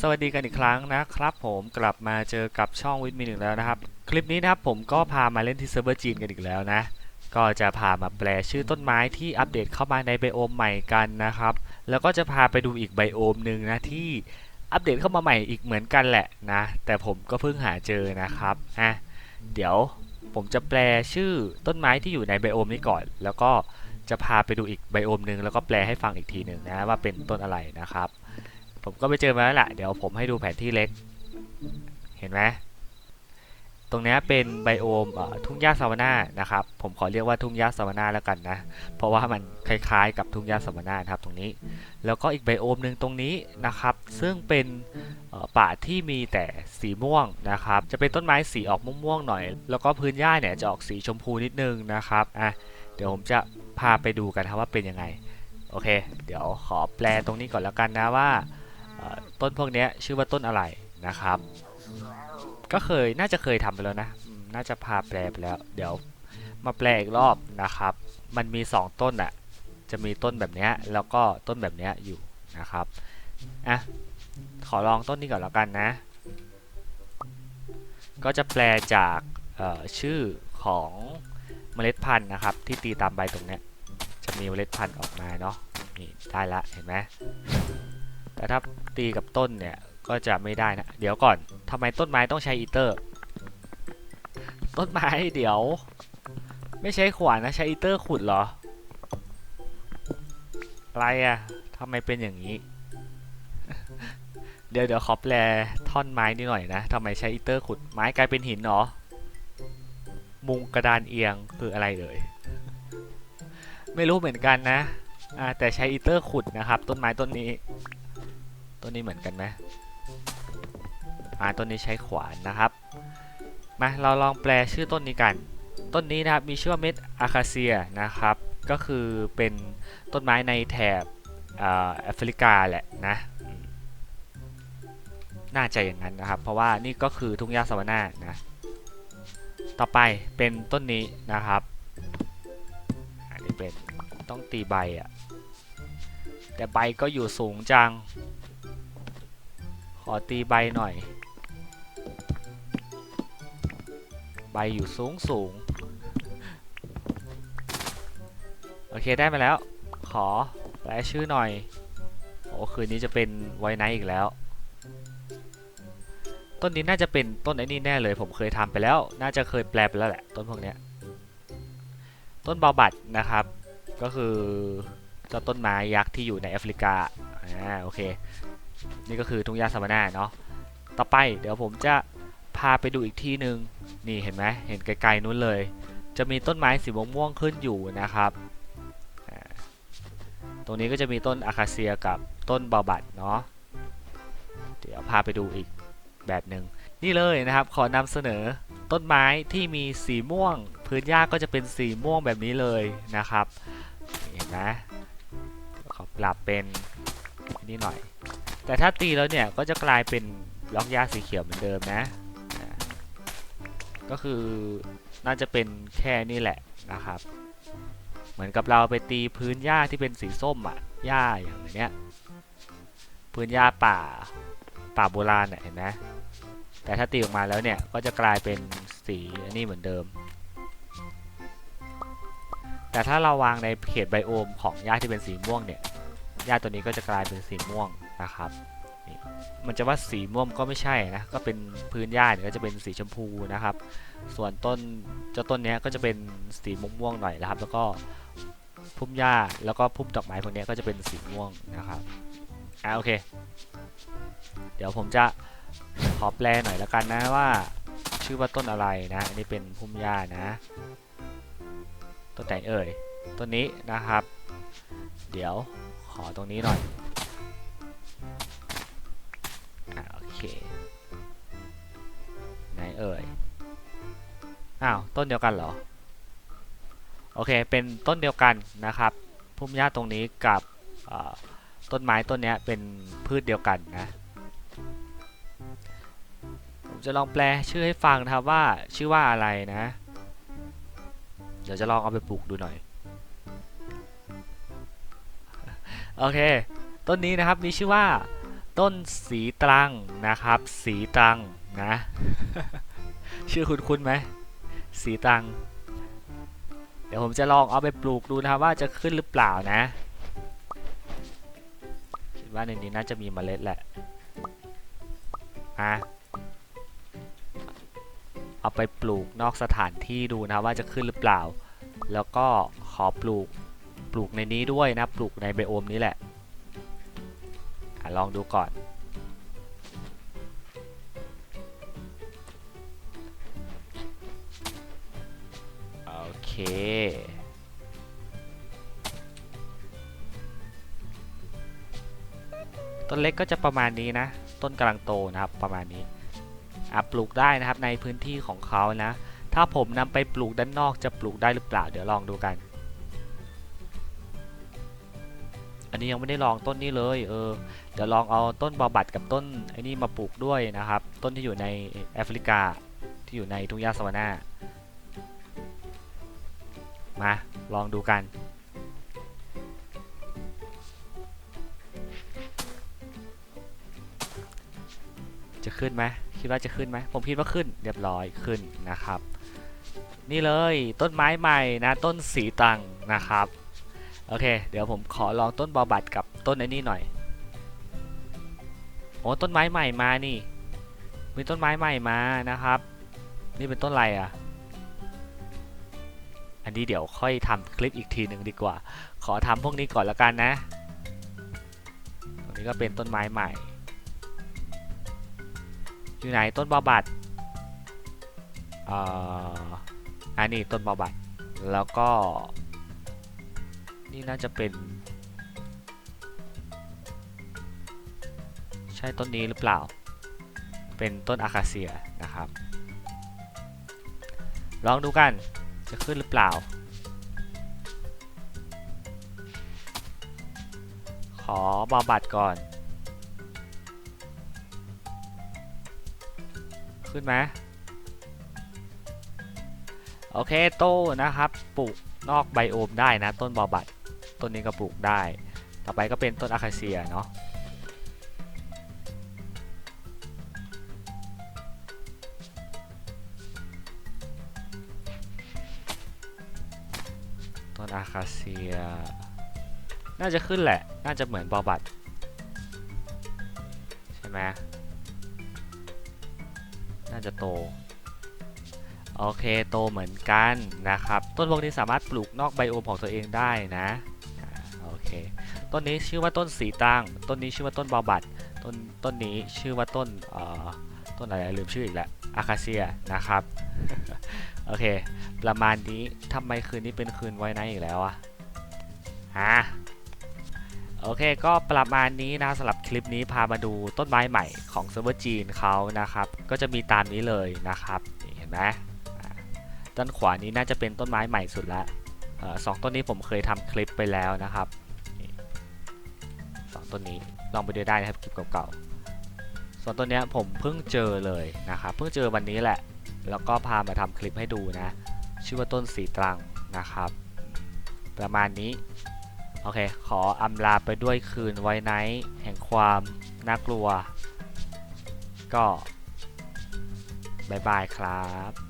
สวัสดีกันอีกครั้งนะครับผมกลับมาเจอกับช่องวิทมีหนึ่งแล้วนะครับ คลิปนี้นะครับผมก็พามาเล่นที่เซิร์ฟเวอร์จีนกันอีกแล้วนะ ก็จะพามาแปลชื่อต้นไม้ที่อัปเดตเข้ามาในไบโอมใหม่กันนะครับ แล้วก็จะพาไปดูอีกไบโอมหนึ่งนะที่อัปเดตเข้ามาใหม่อีกเหมือนกันแหละนะ แต่ผมก็เพิ่งหาเจอนะครับอะเดี๋ยวผมจะแปลชื่อต้นไม้ที่อยู่ในไบโอมนี้ก่อน แล้วก็จะพาไปดูอีกไบโอมหนึ่งแล้วก็แปลให้ฟังอีกทีหนึ่งนะว่าเป็นต้นอะไรนะครับ ผมก็ไปเจอมาแล้วแหละเดี๋ยวผมให้ดูแผนที่เล็ก เห็นไหมตรงนี้เป็นไบโอมทุ่งหญ้าซาวาน่านะครับ ผมขอเรียกว่าทุ่งหญ้าซาวาน่าแล้วกันนะ เพราะว่ามันคล้ายๆ กับทุ่งหญ้าซาวาน่าครับตรงนี้ แล้วก็อีกไบโอมหนึ่งตรงนี้นะครับ ซึ่งเป็นป่าที่มีแต่สีม่วงนะครับ จะเป็นต้นไม้สีออกม่วงๆหน่อย แล้วก็พื้นหญ้าเนี่ยจะออกสีชมพูนิดนึงนะครับ อะ เดี๋ยวผมจะพาไปดูกันครับว่าเป็นยังไง โอเค เดี๋ยวขอแปลตรงนี้ก่อนแล้วกันนะว่า ต้นพวกนี้ชื่อว่าต้นอะไรนะครับ ก็เคยน่าจะเคยทำไปแล้วนะ น่าจะพาแปลไปแล้ว เดี๋ยวมาแปลอีกรอบนะครับ มันมี 2 ต้นอะจะมีต้นแบบนี้แล้วก็ต้นแบบนี้อยู่นะครับอะขอลองต้นนี้ก่อนแล้วกันนะ ก็จะแปลจากชื่อของเมล็ดพันธุ์นะครับ ที่ตีตามใบตรงนี้จะมีเมล็ดพันธุ์ออกมาเนาะนี่ได้ละเห็นไหม แต่ถ้าตีกับต้นเนี่ยก็จะไม่ได้นะ เดี๋ยวก่อนทำไมต้นไม้ต้องใช้อีเตอร์ ต้นไม้เดี๋ยว ไม่ใช้ขวานนะใช้อีเตอร์ขุดเหรอ อะไรอะ่ะทำไมเป็นอย่างนี้ เดี๋ยวเดี๋ยวขอแปลท่อนไม้นิดหน่อยนะทำไมใช้อีเตอร์ขุดไม้กลายเป็นหินเหรอ มุงกระดานเอียงคืออะไรเอ่ยไม่รู้เหมือนกันนะอ่าแต่ใช้อีเตอร์ขุดนะครับ ต้นไม้ต้นนี้ ต้นนี้เหมือนกันไหมอ่าต้นนี้ใช้ขวานนะครับ มาเราลองแปลชื่อต้นนี้กัน ต้นนี้นะครับมีชื่อว่าเม็ดอาคาเซียนะครับ ก็คือเป็นต้นไม้ในแถบแอฟริกาแหละนะ น่าจะอย่างนั้นนะครับ เพราะว่านี่ก็คือทุ่งหญ้าซาวานานะ ต่อไปเป็นต้นนี้นะครับ อันนี้เป็นต้องตีใบอะแต่ใบก็อยู่สูงจัง อตีใบหน่อย ใบอยู่สูงสูงโอเคได้มาแล้ว ขอแปลชื่อหน่อย โอ้คืนนี้จะเป็นไวไนท์อีกแล้ว ต้นนี้น่าจะเป็นต้นไอ้นี่แน่เลย ผมเคยทำไปแล้ว น่าจะเคยแปลไปแล้วแหละ ต้นพวกเนี้ย ต้นบาบัดนะครับ ก็คือเจ้าต้นไม้ยักษ์ที่อยู่ในแอฟริกา อ่าโอเค นี่ก็คือทุ่งหญ้าซาวาน่าเนาะต่อไปเดี๋ยวผมจะพาไปดูอีกที่หนึ่งนี่เห็นไหมเห็นไกลๆนู้นเลย จะมีต้นไม้สีม่วงๆขึ้นอยู่นะครับ ตรงนี้ก็จะมีต้นอาคาเซียกับต้นบาบัดเนาะเดี๋ยวพาไปดูอีกแบบหนึ่งนี่เลยนะครับขอนำเสนอต้นไม้ที่มีสีม่วง พื้นหญ้าก็จะเป็นสีม่วงแบบนี้เลยนะครับเห็นไหมขอปรับเป็นนี่หน่อย แต่ถ้าตีแล้วเนี่ยก็จะกลายเป็นล็อกหญ้าสีเขียวเหมือนเดิมนะ ก็คือน่าจะเป็นแค่นี่แหละนะครับ เหมือนกับเราไปตีพื้นหญ้าที่เป็นสีส้มอะหญ้าอย่างเนี้ยพื้นหญ้าป่าป่าโบราณเนี่ยเห็นไหมแต่ถ้าตีออกมาแล้วเนี่ยก็จะกลายเป็นสีอันนี้เหมือนเดิม แต่ถ้าเราวางในเขตไบโอมของหญ้าที่เป็นสีม่วงเนี่ยหญ้าตัวนี้ก็จะกลายเป็นสีม่วง นะครับมันจะว่าสีม่วงก็ไม่ใช่นะ ก็เป็นพื้นหญ้าเนี่ยก็จะเป็นสีชมพูนะครับ ส่วนต้นเจ้าต้นนี้ก็จะเป็นสีม่วงๆหน่อยนะครับ แล้วก็พุ่มหญ้าแล้วก็พุ่มดอกไม้พวกนี้ก็จะเป็นสีม่วงนะครับอ่าโอเค เดี๋ยวผมจะขอแปลหน่อยแล้วกันนะว่าชื่อว่าต้นอะไรนะ อันนี้เป็นพุ่มหญ้านะ ต้นไหนเอ่ย ต้นนี้นะครับ เดี๋ยวขอตรงนี้หน่อย เค ไหนเอ่ย อ้าว ต้นเดียวกันเหรอ โอเค เป็นต้นเดียวกันนะครับ พุ่มหญ้าตรงนี้กับต้นไม้ต้นนี้เป็นพืชเดียวกันนะ ผมจะลองแปลชื่อให้ฟังนะครับว่าชื่อว่าอะไรนะ เดี๋ยวจะลองเอาไปปลูกดูหน่อย โอเค ต้นนี้นะครับมีชื่อว่า ต้นสีตรังนะครับ สีตรังนะ ชื่อคุณคุณไหมสีตรัง เดี๋ยวผมจะลองเอาไปปลูกดูนะครับว่าจะขึ้นหรือเปล่านะคิดว่าในนี้น่าจะมีเมล็ดแหละอะเอาไปปลูกนอกสถานที่ดูนะว่าจะขึ้นหรือเปล่า แล้วก็ขอปลูกปลูกในนี้ด้วยนะ ปลูกในไบโอมนี้แหละอะ ลองดูก่อนโอเคต้นเล็กก็จะประมาณนี้นะ ต้นกำลังโตนะครับประมาณนี้อะปลูกได้นะครับในพื้นที่ของเขานะ ถ้าผมนำไปปลูกด้านนอกจะปลูกได้หรือเปล่า เดี๋ยวลองดูกัน อันนี้ยังไม่ได้ลองต้นนี้เลยเออเดี๋ยวลองเอาต้นบอบัตกับต้นไอ้นี่มาปลูกด้วยนะครับ ต้นที่อยู่ในแอฟริกาที่อยู่ในทุ่งหญ้าสวานามาลองดูกัน จะขึ้นไหมคิดว่าจะขึ้นไหมผมคิดว่าขึ้นเรียบร้อยขึ้นนะครับ นี่เลยต้นไม้ใหม่นะต้นสีตังนะครับ โอเค เดี๋ยวผมขอลองต้นบอบัตกับต้นไอ้นี่หน่อย โอ้ต้นไม้ใหม่มานี่ มีต้นไม้ใหม่มานะครับ นี่เป็นต้นอะไรอะ อันนี้เดี๋ยวค่อยทำคลิปอีกทีหนึ่งดีกว่า ขอทำพวกนี้ก่อนล้วกันนะ ตรงนี้ก็เป็นต้นไม้ใหม่ อยู่ไหนต้นบอบัตอ่ออันนี้ต้นบอบัตแล้วก็ นี่น่าจะเป็น ใช่ต้นนี้หรือเปล่า เป็นต้นอาคาเซียนะครับ ลองดูกันจะขึ้นหรือเปล่า ขอบาบัตรก่อน ขึ้นไหมโอเคโต้นะครับปลูกนอกไบโอมได้นะ ต้นบอบัตร ต้นนี้ก็ปลูกได้ ต่อไปก็เป็นต้นอาคาเซียเนาะต้นอาคาเซีย น่าจะขึ้นแหละ น่าจะเหมือนบอบัตใช่ไหมน่าจะโตโอเคโตเหมือนกันนะครับ ต้นพวกนี้สามารถปลูกนอกไบโอมของตัวเองได้นะ เค ต้นนี้ชื่อว่าต้นสีตังต้นนี้ชื่อว่าต้นบอบัตต้นต้นนี้ชื่อว่าต้นเอ่อต้นอะไรลืมชื่ออีกแล้วอาคาเซียนะครับ โอเค ประมาณนี้ทำไมคืนนี้เป็นคืนไว้ไนท์อีกแล้วอะฮะโอเค ก็ประมาณนี้นะสำหรับคลิปนี้พามาดูต้นไม้ใหม่ของเซิร์ฟเวอร์จีนเขานะครับ ก็จะมีตามนี้เลยนะครับ เห็นไหมด้านขวานี้น่าจะเป็นต้นไม้ใหม่สุดละสองต้นนี้ผมเคยทำคลิปไปแล้วนะครับ สองต้นนี้ลองไปดูได้นะครับคลิปเก่าๆส่วนต้นนี้ผมเพิ่งเจอเลยนะครับเพิ่งเจอวันนี้แหละ แล้วก็พามาทำคลิปให้ดูนะ ชื่อว่าต้นสีตรังนะครับ ประมาณนี้โอเค ขออำลาไปด้วยคืนไว้ไนท์แห่งความน่ากลัว ก็บายบายครับ